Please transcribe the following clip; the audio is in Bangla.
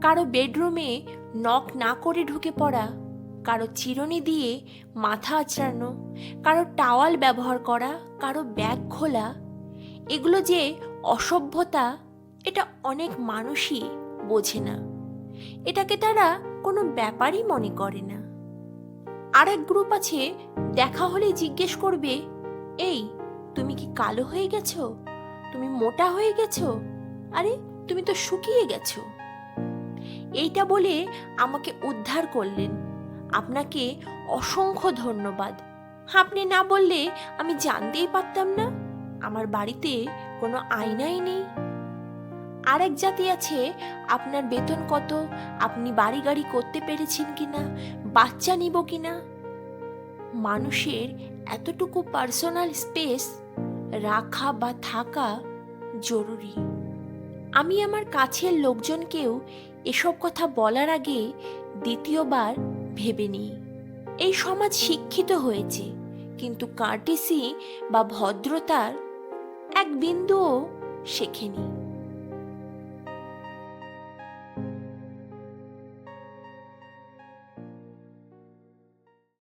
কারও বেডরুমে নক না করে ঢুকে পড়া, কারও চিরুনি দিয়ে মাথা আঁচড়ানো, কারও টাওয়াল ব্যবহার করা, কারও ব্যাগ খোলা, এগুলো যে অসভ্যতা, এটা অনেক মানুষই বোঝে না। এটাকে তারা কোনো ব্যাপারই মনে করে না। আর এক গ্রুপ আছে, দেখা হলেই জিজ্ঞেস করবে, এই, তুমি কি কালো হয়ে গেছো? তুমি মোটা হয়ে গেছো? আরে, তুমি তো শুকিয়ে গেছো। এইটা বলে আমাকে উদ্ধার করলেন। আপনাকে অসংখ্য ধন্যবাদ। আপনি না বললে আমি জানতেই পারতাম না। আমার বাড়িতে কোনো আয়নাই নেই। আরেক জাতি আছে, আপনার বেতন কত? আপনি বাড়ি গাড়ি করতে পেরেছেন কিনা? বাচ্চা নিব কিনা? মানুষের এতটুকু পার্সোনাল স্পেস রাখা বা থাকা জরুরি। আমি আমার কাছের লোকজনকেও এসব কথা বলার আগে দ্বিতীয়বার ভেবে নিই। এই সমাজ শিক্ষিত হয়েছে, কিন্তু কার্টিসি বা ভদ্রতার এক বিন্দুও শেখেনি।